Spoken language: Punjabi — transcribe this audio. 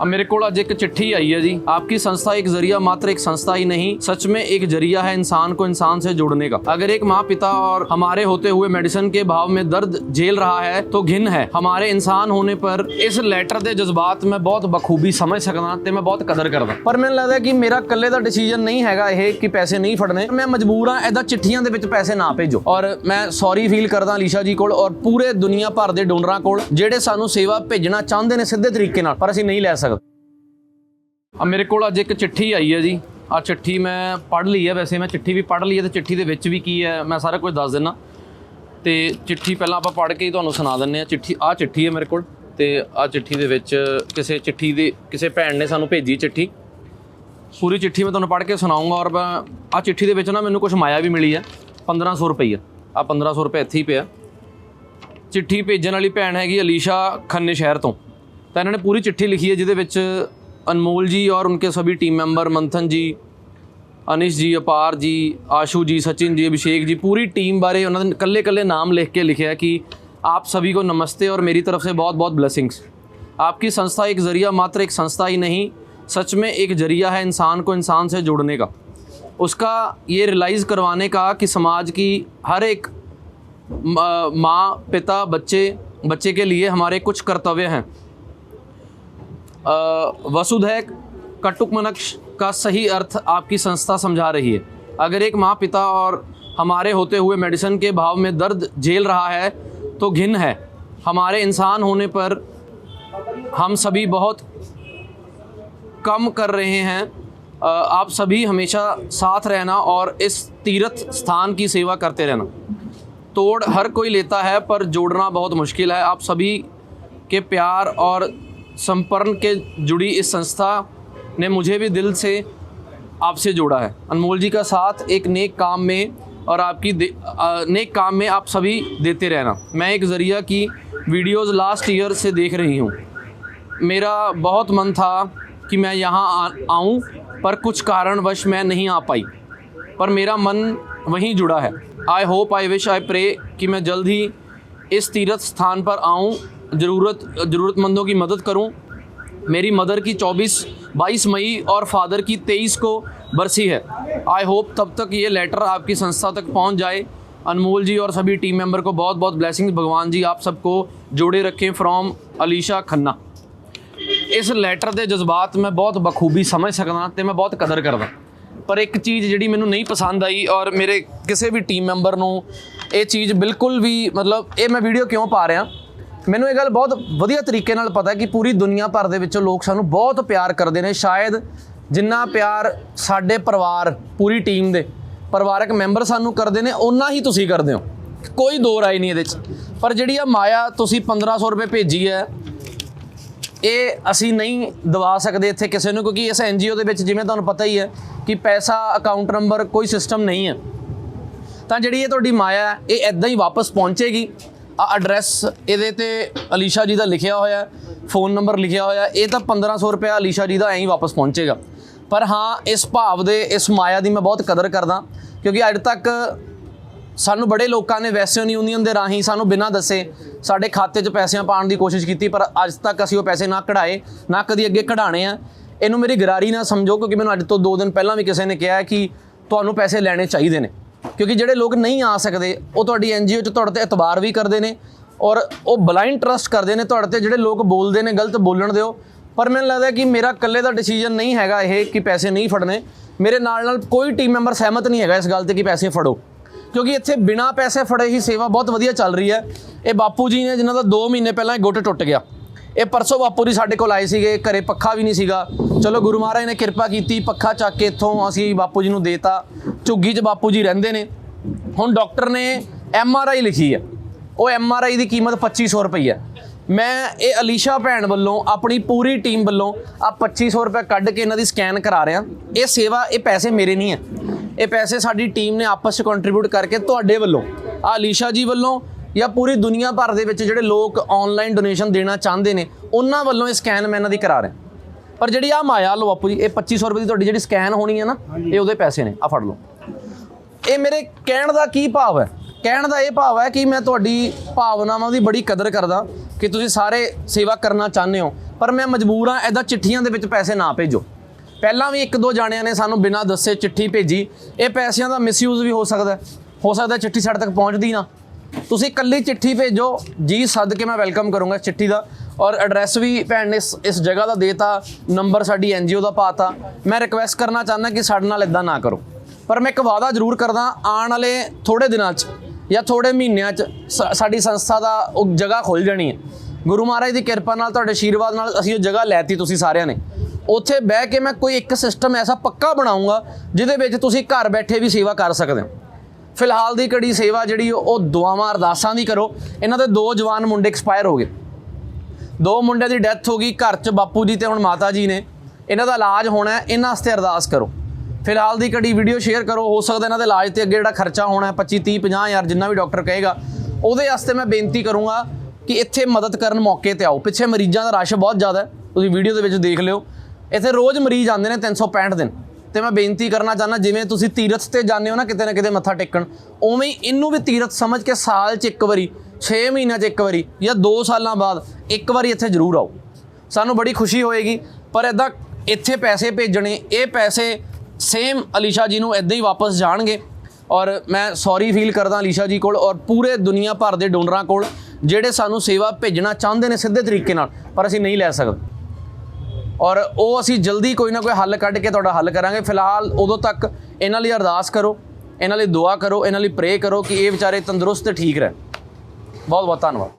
अब मेरे को आज एक चिट्ठी आई है जी आपकी संस्था एक जरिया मात्र एक संस्था ही नहीं सच में एक जरिया है इंसान को इंसान से जोड़ने का अगर एक माँ पिता और हमारे होते हुए मेडिसिन के भाव में दर्द झेल रहा है तो घिन है हमारे इंसान होने पर ਇਸ ਲੈਟਰ ਦੇ ਜਜ਼ਬਾਤ ਮੈਂ ਬਹੁਤ ਬਖੂਬੀ ਸਮਝ ਸਕਦਾ ਤੇ ਮੈਂ ਬਹੁਤ ਕਦਰ ਕਰਦਾ ਪਰ ਮੈਨੂੰ ਲੱਗਦਾ ਕਿ ਮੇਰਾ ਇਕੱਲੇ ਦਾ ਡਿਸੀਜਨ ਨਹੀਂ ਹੈਗਾ ਇਹ ਕਿ ਪੈਸੇ ਨਹੀਂ ਫੜਨੇ ਮੈਂ ਮਜਬੂਰ ਹਾਂ ਐਦਾਂ ਚਿੱਠੀਆਂ ਦੇ ਵਿੱਚ ਪੈਸੇ ਨਾ ਭੇਜੋ ਔਰ ਮੈਂ ਸੌਰੀ ਫੀਲ ਕਰਦਾ ਅਲੀਸ਼ਾ ਜੀ ਕੋਲ ਔਰ ਪੂਰੇ ਦੁਨੀਆ ਭਰ ਦੇ ਡੋਨਰਾਂ ਕੋਲ ਜਿਹੜੇ ਸਾਨੂੰ ਸੇਵਾ ਭੇਜਣਾ ਚਾਹੁੰਦੇ ਨੇ ਸਿੱਧੇ ਤਰੀਕੇ ਨਾਲ ਪਰ ਅਸੀਂ ਨਹੀਂ ਲੈ ਸਕਦੇ ਆ ਮੇਰੇ ਕੋਲ ਅੱਜ ਇੱਕ ਚਿੱਠੀ ਆਈ ਹੈ ਜੀ। ਆ ਚਿੱਠੀ ਮੈਂ ਪੜ੍ਹ ਲਈ ਹੈ ਵੈਸੇ, ਮੈਂ ਚਿੱਠੀ ਵੀ ਪੜ੍ਹ ਲਈ ਹੈ ਤੇ ਚਿੱਠੀ ਦੇ ਵਿੱਚ ਵੀ ਕੀ ਹੈ, ਮੈਂ ਸਾਰਾ ਕੁਝ ਦੱਸ ਦਿੰਨਾ। ਤੇ ਚਿੱਠੀ ਪਹਿਲਾਂ ਆਪਾਂ ਪੜ੍ਹ ਕੇ ਹੀ ਤੁਹਾਨੂੰ ਸੁਣਾ ਦਿੰਨੇ ਆ ਚਿੱਠੀ ਆ ਚਿੱਠੀ ਹੈ ਮੇਰੇ ਕੋਲ ਤੇ ਆ ਚਿੱਠੀ ਦੇ ਵਿੱਚ ਕਿਸੇ ਚਿੱਠੀ ਦੇ, ਕਿਸੇ ਭੈਣ ਨੇ ਸਾਨੂੰ ਭੇਜੀ ਚਿੱਠੀ। ਪੂਰੀ ਚਿੱਠੀ ਮੈਂ ਤੁਹਾਨੂੰ ਪੜ੍ਹ ਕੇ ਸੁਣਾਉਂਗਾ ਔਰ ਆ ਚਿੱਠੀ ਦੇ ਵਿੱਚ ਨਾ ਮੈਨੂੰ ਕੁਝ ਮਾਇਆ ਵੀ ਮਿਲੀ ਹੈ। 1500 ਰੁਪਈਆ ਆ 1500 ਰੁਪਏ ਇੱਥੇ ਹੀ ਪਿਆ। ਚਿੱਠੀ ਭੇਜਣ ਵਾਲੀ ਭੈਣ ਹੈਗੀ ਅਲੀਸ਼ਾ ਖੰਨੇ ਸ਼ਹਿਰ ਤੋਂ। ਤਾਂ ਇਹਨਾਂ ਨੇ ਪੂਰੀ ਚਿੱਠੀ ਲਿਖੀ ਹੈ, ਜਿਹਦੇ ਵਿੱਚ अनमोल जी और उनके सभी टीम मेंबर मंथन जी, अनिश जी, अपार जी, आशू जी, सचिन जी, अभिषेक जी, पूरी टीम बारे उन्होंने कल्ले कल्ले नाम लिख के लिखे है कि आप सभी को नमस्ते और मेरी तरफ़ से बहुत बहुत ब्लेसिंग्स आपकी संस्था एक ज़रिया मात्र, एक संस्था ही नहीं, सच में एक ज़रिया है इंसान को इंसान से जुड़ने का। उसका ये रियलाइज़ करवाने का कि समाज की हर एक माँ, पिता, बच्चे बच्चे के लिए हमारे कुछ कर्तव्य हैं। अ, वसुधैव कटुकमनक्ष का सही अर्थ आपकी संस्था समझा रही है। अगर एक माँ पिता और हमारे होते हुए मेडिसिन के भाव में दर्द झेल रहा है तो घिन है। हमारे इंसान होने पर हम सभी बहुत कम कर रहे हैं। आप सभी हमेशा साथ रहना और इस तीर्थ स्थान की सेवा करते रहना। तोड़ हर कोई लेता है पर जोड़ना बहुत मुश्किल है। आप सभी के प्यार और संपर्न के जुड़ी इस संस्था ने मुझे भी दिल से आपसे जोड़ा है। अनमोल जी का साथ एक नेक काम में और आपकी नेक काम में आप सभी देते रहना। मैं एक ज़रिया की वीडियोस लास्ट ईयर से देख रही हूँ। मेरा बहुत मन था कि मैं यहाँ आऊँ, पर कुछ कारणवश मैं नहीं आ पाई। पर मेरा मन वहीं जुड़ा है। I hope I wish I pray कि मैं जल्द ही इस तीर्थ स्थान पर आऊँ ज़रूरत ज़रूरतमंदों की मदद करूँ मेरी मदर की 24 22 मई और फादर की 23 को बरसी है आई होप तब तक ये लेटर आपकी संस्था तक पहुंच जाए अनमोल जी और सभी टीम मेंबर को बहुत बहुत ब्लेसिंग्स भगवान जी आप सबको जोड़े रखें फ्रॉम अलीशा खन्ना ਇਸ ਲੈਟਰ ਦੇ ਜਜ਼ਬਾਤ ਮੈਂ ਬਹੁਤ ਬਖੂਬੀ ਸਮਝ ਸਕਦਾ ਤੇ ਮੈਂ ਬਹੁਤ ਕਦਰ ਕਰਦਾ ਪਰ ਇੱਕ ਚੀਜ਼ ਜਿਹੜੀ ਮੈਨੂੰ ਨਹੀਂ ਪਸੰਦ ਆਈ ਔਰ ਮੇਰੇ ਕਿਸੇ ਵੀ ਟੀਮ ਮੈਂਬਰ ਨੂੰ ਇਹ ਚੀਜ਼ ਬਿਲਕੁਲ ਵੀ ਮਤਲਬ ਇਹ ਮੈਂ ਵੀਡੀਓ ਕਿਉਂ ਪਾ ਰਿਹਾ ਮੈਨੂੰ ਇਹ ਗੱਲ ਬਹੁਤ ਵਧੀਆ ਤਰੀਕੇ ਨਾਲ ਪਤਾ ਕਿ ਪੂਰੀ ਦੁਨੀਆ ਭਰ ਦੇ ਵਿੱਚੋਂ ਲੋਕ ਸਾਨੂੰ ਬਹੁਤ ਪਿਆਰ ਕਰਦੇ ਨੇ। ਸ਼ਾਇਦ ਜਿੰਨਾ ਪਿਆਰ ਸਾਡੇ ਪਰਿਵਾਰ, ਪੂਰੀ ਟੀਮ ਦੇ ਪਰਿਵਾਰਕ ਮੈਂਬਰ ਸਾਨੂੰ ਕਰਦੇ ਨੇ ਉਨਾ ਹੀ ਤੁਸੀਂ ਕਰਦੇ ਹੋ। ਕੋਈ ਦੋ ਰਾਏ ਨਹੀਂ ਇਹਦੇ 'ਚ। ਪਰ ਜਿਹੜੀ ਆ ਮਾਇਆ ਤੁਸੀਂ 1500 ਰੁਪਏ ਭੇਜੀ ਹੈ, ਇਹ ਅਸੀਂ ਨਹੀਂ ਦਵਾ ਸਕਦੇ ਇੱਥੇ ਕਿਸੇ ਨੂੰ, ਕਿਉਂਕਿ ਇਸ ਐਨਜੀਓ ਦੇ ਵਿੱਚ ਜਿਵੇਂ ਤੁਹਾਨੂੰ ਪਤਾ ਹੀ ਹੈ ਕਿ ਪੈਸਾ ਅਕਾਊਂਟ ਨੰਬਰ ਕੋਈ ਸਿਸਟਮ ਨਹੀਂ ਹੈ। ਤਾਂ ਜਿਹੜੀ ਇਹ ਤੁਹਾਡੀ ਮਾਇਆ ਇਹ ਐਦਾਂ ਹੀ ਵਾਪਸ ਪਹੁੰਚੇਗੀ। ਆ ਐਡਰੈਸ ਇਹਦੇ ਤੇ ਅਲੀਸ਼ਾ ਜੀ ਦਾ ਲਿਖਿਆ ਹੋਇਆ ਫੋਨ ਨੰਬਰ ਲਿਖਿਆ ਹੋਇਆ ਇਹ ਤਾਂ 1500 ਰੁਪਏ ਅਲੀਸ਼ਾ ਜੀ ਦਾ ਐਂ ਹੀ ਵਾਪਸ ਪਹੁੰਚੇਗਾ। ਪਰ ਹਾਂ, ਇਸ ਭਾਵ ਦੇ, ਇਸ ਮਾਇਆ ਦੀ ਮੈਂ ਬਹੁਤ ਕਦਰ ਕਰਦਾ, ਕਿਉਂਕਿ ਅੱਜ ਤੱਕ ਸਾਨੂੰ ਬੜੇ ਲੋਕਾਂ ਨੇ ਵੈਸਟਰਨ ਯੂਨੀਅਨ ਦੇ ਰਾਹੀਂ ਸਾਨੂੰ ਬਿਨਾਂ ਦੱਸੇ ਸਾਡੇ ਖਾਤੇ 'ਚ ਪੈਸਿਆਂ ਪਾਉਣ ਦੀ ਕੋਸ਼ਿਸ਼ ਕੀਤੀ, ਪਰ ਅੱਜ ਤੱਕ ਅਸੀਂ ਉਹ ਪੈਸੇ ਨਾ ਕਢਾਏ, ਨਾ ਕਦੀ ਅੱਗੇ ਕਢਾਣੇ ਆ। ਇਹਨੂੰ ਮੇਰੀ ਗਰਾਰੀ ਨਾ ਸਮਝੋ, ਕਿਉਂਕਿ ਮੈਨੂੰ ਅੱਜ ਤੋਂ 2 ਦਿਨ ਪਹਿਲਾਂ ਵੀ ਕਿਸੇ ਨੇ ਕਿਹਾ ਕਿ ਤੁਹਾਨੂੰ ਪੈਸੇ ਲੈਣੇ ਚਾਹੀਦੇ ਨੇ। ਕਿਉਂਕਿ ਜਿਹੜੇ ਲੋਕ ਨਹੀਂ ਆ ਸਕਦੇ, ਉਹ ਤੁਹਾਡੀ ਐਨਜੀਓ 'ਚ ਤੁਹਾਡੇ ਤੇ ਇਤਬਾਰ ਵੀ ਕਰਦੇ ਨੇ ਔਰ ਉਹ ਬਲਾਈਂਡ ਟਰਸਟ ਕਰਦੇ ਨੇ ਤੁਹਾਡੇ ਤੇ ਜਿਹੜੇ ਲੋਕ ਬੋਲਦੇ ਨੇ, ਗਲਤ ਬੋਲਣ ਦਿਓ। ਪਰ ਮੈਨੂੰ ਲੱਗਦਾ ਕਿ ਮੇਰਾ ਇਕੱਲੇ ਦਾ ਡਿਸੀਜਨ ਨਹੀਂ ਹੈਗਾ ਇਹ ਕਿ ਪੈਸੇ ਨਹੀਂ ਫੜਨੇ। ਮੇਰੇ ਨਾਲ ਨਾਲ ਕੋਈ ਟੀਮ ਮੈਂਬਰ ਸਹਿਮਤ ਨਹੀਂ ਹੈਗਾ ਇਸ ਗੱਲ ਤੇ ਕਿ ਪੈਸੇ ਫੜੋ। ਕਿਉਂਕਿ ਇੱਥੇ ਬਿਨਾ ਪੈਸੇ ਫੜੇ ਹੀ ਸੇਵਾ ਬਹੁਤ ਵਧੀਆ ਚੱਲ ਰਹੀ ਹੈ। ਇਹ ਬਾਪੂ ਜੀ ਨੇ ਜਿਨ੍ਹਾਂ ਦਾ 2 ਮਹੀਨੇ ਪਹਿਲਾਂ ਇਹ ਗੁੱਟ ਟੁੱਟ ਗਿਆ। ਇਹ ਪਰਸੋਂ ਬਾਪੂ ਜੀ ਸਾਡੇ ਕੋਲ ਆਏ ਸੀਗੇ, ਘਰੇ ਪੱਖਾ ਵੀ ਨਹੀਂ ਸੀਗਾ। ਚਲੋ ਗੁਰੂ ਮਹਾਰਾਜ ਨੇ ਕਿਰਪਾ ਕੀਤੀ, ਪੱਖਾ ਚੱਕ ਕੇ ਇੱਥੋਂ ਅਸੀਂ ਬਾਪੂ ਜੀ ਨੂੰ ਦੇਤਾ। ਝੁੱਗੀ 'ਚ ਬਾਪੂ ਜੀ ਰਹਿੰਦੇ ਨੇ। ਹੁਣ ਡਾਕਟਰ ਨੇ ਐਮ ਆਰ ਆਈ ਲਿਖੀ ਹੈ ਉਹ ਐਮ ਆਰ ਆਈ ਦੀ ਕੀਮਤ 2500 ਰੁਪਏ ਹੈ ਮੈਂ ਇਹ ਅਲੀਸ਼ਾ ਭੈਣ ਵੱਲੋਂ, ਆਪਣੀ ਪੂਰੀ ਟੀਮ ਵੱਲੋਂ ਆ 2500 ਰੁਪਏ ਕੱਢ ਕੇ ਇਹਨਾਂ ਦੀ ਸਕੈਨ ਕਰਾ ਰਿਹਾ। ਇਹ ਸੇਵਾ, ਇਹ ਪੈਸੇ ਮੇਰੇ ਨਹੀਂ ਹੈ ਇਹ ਪੈਸੇ ਸਾਡੀ ਟੀਮ ਨੇ ਆਪਸ ਵਿੱਚ ਕੰਟਰੀਬਿਊਟ ਕਰਕੇ ਤੁਹਾਡੇ ਵੱਲੋਂ, ਆ ਅਲੀਸ਼ਾ ਜੀ ਵੱਲੋਂ ਜਾਂ ਪੂਰੀ ਦੁਨੀਆ ਭਰ ਦੇ ਵਿੱਚ ਜਿਹੜੇ ਲੋਕ ਆਨਲਾਈਨ ਡੋਨੇਸ਼ਨ ਦੇਣਾ ਚਾਹੁੰਦੇ ਨੇ ਉਹਨਾਂ ਵੱਲੋਂ ਇਹ ਸਕੈਨ ਮੈਂ ਇਹਨਾਂ ਦੀ ਕਰਾ ਰਿਹਾ। ਪਰ ਜਿਹੜੀ ਆ ਮਾਇਆ ਲਓ ਬਾਪੂ ਜੀ ਇਹ 2500 ਰੁਪਏ ਦੀ ਤੁਹਾਡੀ ਜਿਹੜੀ ਸਕੈਨ ਹੋਣੀ ਹੈ ਨਾ ਇਹ ਉਹਦੇ ਪੈਸੇ ਨੇ ਆ ਫੜ ਲਓ। ਇਹ ਮੇਰੇ ਕਹਿਣ ਦਾ ਕੀ ਭਾਵ ਹੈ? ਕਹਿਣ ਦਾ ਇਹ ਭਾਵ ਹੈ ਕਿ ਮੈਂ ਤੁਹਾਡੀ ਭਾਵਨਾਵਾਂ ਦੀ ਬੜੀ ਕਦਰ ਕਰਦਾ ਕਿ ਤੁਸੀਂ ਸਾਰੇ ਸੇਵਾ ਕਰਨਾ ਚਾਹੁੰਦੇ ਹੋ ਪਰ ਮੈਂ ਮਜਬੂਰ ਹਾਂ ਐਦਾਂ ਚਿੱਠੀਆਂ ਦੇ ਵਿੱਚ ਪੈਸੇ ਨਾ ਭੇਜੋ। ਪਹਿਲਾਂ ਵੀ ਇੱਕ ਦੋ ਜਾਣਿਆਂ ਨੇ ਸਾਨੂੰ ਬਿਨਾਂ ਦੱਸੇ ਚਿੱਠੀ ਭੇਜੀ ਇਹ ਪੈਸਿਆਂ ਦਾ ਮਿਸਯੂਜ਼ ਵੀ ਹੋ ਸਕਦਾ ਹੈ। ਹੋ ਸਕਦਾ ਚਿੱਠੀ ਸਾਡੇ ਤੱਕ ਪਹੁੰਚਦੀ ਨਾ। ਤੁਸੀਂ ਇਕੱਲੀ ਚਿੱਠੀ ਭੇਜੋ। ਜੀ ਸੱਦ ਕੇ ਮੈਂ ਵੈਲਕਮ ਕਰੂੰਗਾ ਇਸ ਚਿੱਠੀ ਦਾ। ਔਰ ਐਡਰੈਸ ਵੀ ਭੈਣ ਨੇ ਇਸ ਇਸ ਜਗ੍ਹਾ ਦਾ ਦੇਤਾ। ਨੰਬਰ ਸਾਡੀ ਐਨਜੀਓ ਦਾ ਪਾਤਾ। ਮੈਂ ਰਿਕਵੈਸਟ ਕਰਨਾ ਚਾਹੁੰਦਾ ਕਿ ਸਾਡੇ ਨਾਲ ਇਦਾਂ ਨਾ ਕਰੋ। ਪਰ ਮੈਂ ਇੱਕ ਵਾਅਦਾ ਜ਼ਰੂਰ ਕਰਦਾ, ਆਉਣ ਵਾਲੇ ਥੋੜੇ ਦਿਨਾਂ 'ਚ ਜਾਂ ਥੋੜੇ ਮਹੀਨਿਆਂ 'ਚ ਸਾ- ਸਾਡੀ ਸੰਸਥਾ ਦਾ ਉਹ ਜਗ੍ਹਾ ਖੁੱਲ ਜਾਣੀ ਹੈ। ਗੁਰੂ ਮਹਾਰਾਜ ਦੀ ਕਿਰਪਾ ਨਾਲ, ਤੁਹਾਡੇ ਆਸ਼ੀਰਵਾਦ ਨਾਲ ਅਸੀਂ ਉਹ ਜਗ੍ਹਾ ਲੈਤੀ ਤੁਸੀਂ ਸਾਰਿਆਂ ਨੇ। ਉੱਥੇ ਬਹਿ ਕੇ ਮੈਂ ਕੋਈ ਇੱਕ ਸਿਸਟਮ ਐਸਾ ਪੱਕਾ ਬਣਾਉਂਗਾ, ਜਿਹਦੇ ਵਿੱਚ ਤੁਸੀਂ ਘਰ ਬੈਠੇ ਵੀ ਸੇਵਾ ਕਰ ਸਕਦੇ ਹੋ। ਫਿਲਹਾਲ ਦੀ ਕੜੀ ਸੇਵਾ ਜਿਹੜੀ ਉਹ ਦੁਆਵਾਂ ਅਰਦਾਸਾਂ ਦੀ ਕਰੋ। ਇਹਨਾਂ ਦੇ ਦੋ ਜਵਾਨ ਮੁੰਡੇ ਐਕਸਪਾਇਰ ਹੋ ਗਏ। ਦੋ ਮੁੰਡਿਆਂ ਦੀ ਡੈਥ ਹੋ ਗਈ, ਘਰ 'ਚ ਬਾਪੂ ਜੀ ਤੇ ਹੁਣ ਮਾਤਾ ਜੀ ਨੇ। ਇਹਨਾਂ ਦਾ ਇਲਾਜ ਹੋਣਾ ਹੈ, ਇਹਨਾਂ ਵਾਸਤੇ ਅਰਦਾਸ ਕਰੋ। ਫਿਲਹਾਲ ਦੀ ਕੜੀ ਵੀਡੀਓ ਸ਼ੇਅਰ ਕਰੋ। ਹੋ ਸਕਦਾ ਇਹਨਾਂ ਦੇ ਇਲਾਜ ਤੇ ਅੱਗੇ ਜਿਹੜਾ ਖਰਚਾ ਹੋਣਾ ਹੈ 25 30 50 ਹਜ਼ਾਰ ਜਿੰਨਾ ਵੀ ਡਾਕਟਰ ਕਹੇਗਾ, ਉਹਦੇ ਵਾਸਤੇ ਮੈਂ ਬੇਨਤੀ ਕਰੂੰਗਾ ਕਿ ਇੱਥੇ ਮਦਦ ਕਰਨ ਮੌਕੇ ਤੇ ਆਓ। ਪਿੱਛੇ ਮਰੀਜ਼ਾਂ ਦਾ ਰਸ਼ ਬਹੁਤ ਜ਼ਿਆਦਾ ਹੈ। ਤੁਸੀਂ ਵੀਡੀਓ ਦੇ ਵਿੱਚ ਦੇਖ ਲਿਓ। ਇੱਥੇ ਰੋਜ਼ ਮਰੀਜ਼ ਆਉਂਦੇ ਨੇ 365 ਦਿਨ। ਤੇ ਮੈਂ ਬੇਨਤੀ ਕਰਨਾ ਚਾਹੁੰਦਾ, ਜਿਵੇਂ ਤੁਸੀਂ ਤੀਰਥ ਤੇ ਜਾਂਦੇ ਹੋ ਨਾ, ਕਿਤੇ ਨਾ ਕਿਤੇ ਮੱਥਾ ਟੇਕਣ, ਉਵੇਂ ਹੀ ਇਹਨੂੰ ਵੀ ਤੀਰਥ ਸਮਝ ਕੇ ਸਾਲ 'ਚ ਇੱਕ ਵਾਰੀ 6 ਮਹੀਨਿਆਂ 'ਚ ਇੱਕ ਵਾਰੀ ਜਾਂ 2 ਸਾਲਾਂ ਬਾਅਦ ਇੱਕ ਵਾਰੀ ਇੱਥੇ ਜ਼ਰੂਰ ਆਓ। ਸਾਨੂੰ ਬੜੀ ਖੁਸ਼ੀ ਹੋਏਗੀ, ਪਰ ਇਦਾਂ ਇੱਥੇ ਪੈਸੇ ਭੇਜਣੇ, ਇਹ ਪੈਸੇ ਸੇਮ ਅਲੀਸ਼ਾ ਜੀ ਨੂੰ ਇਦਾਂ ਹੀ ਵਾਪਸ ਜਾਣਗੇ। ਔਰ ਮੈਂ ਸੌਰੀ ਫੀਲ ਕਰਦਾ ਅਲੀਸ਼ਾ ਜੀ ਕੋਲ ਔਰ ਪੂਰੇ ਦੁਨੀਆ ਭਰ ਦੇ ਡੋਨਰਾਂ ਕੋਲ, ਜਿਹੜੇ ਸਾਨੂੰ ਸੇਵਾ ਭੇਜਣਾ ਚਾਹੁੰਦੇ ਨੇ ਸਿੱਧੇ ਤਰੀਕੇ ਨਾਲ, ਪਰ ਅਸੀਂ ਨਹੀਂ ਲੈ ਸਕਦੇ। ਔਰ ਉਹ ਅਸੀਂ ਜਲਦੀ ਕੋਈ ਨਾ ਕੋਈ ਹੱਲ ਕੱਢ ਕੇ ਤੁਹਾਡਾ ਹੱਲ ਕਰਾਂਗੇ। ਫਿਲਹਾਲ ਉਦੋਂ ਤੱਕ ਇਹਨਾਂ ਲਈ ਅਰਦਾਸ ਕਰੋ, ਇਹਨਾਂ ਲਈ ਦੁਆ ਕਰੋ, ਇਹਨਾਂ ਲਈ ਪ੍ਰੇ ਕਰੋ ਕਿ ਇਹ ਵਿਚਾਰੇ ਤੰਦਰੁਸਤ ਠੀਕ ਰਹਿਣ। ਬਹੁਤ ਬਹੁਤ ਧੰਨਵਾਦ।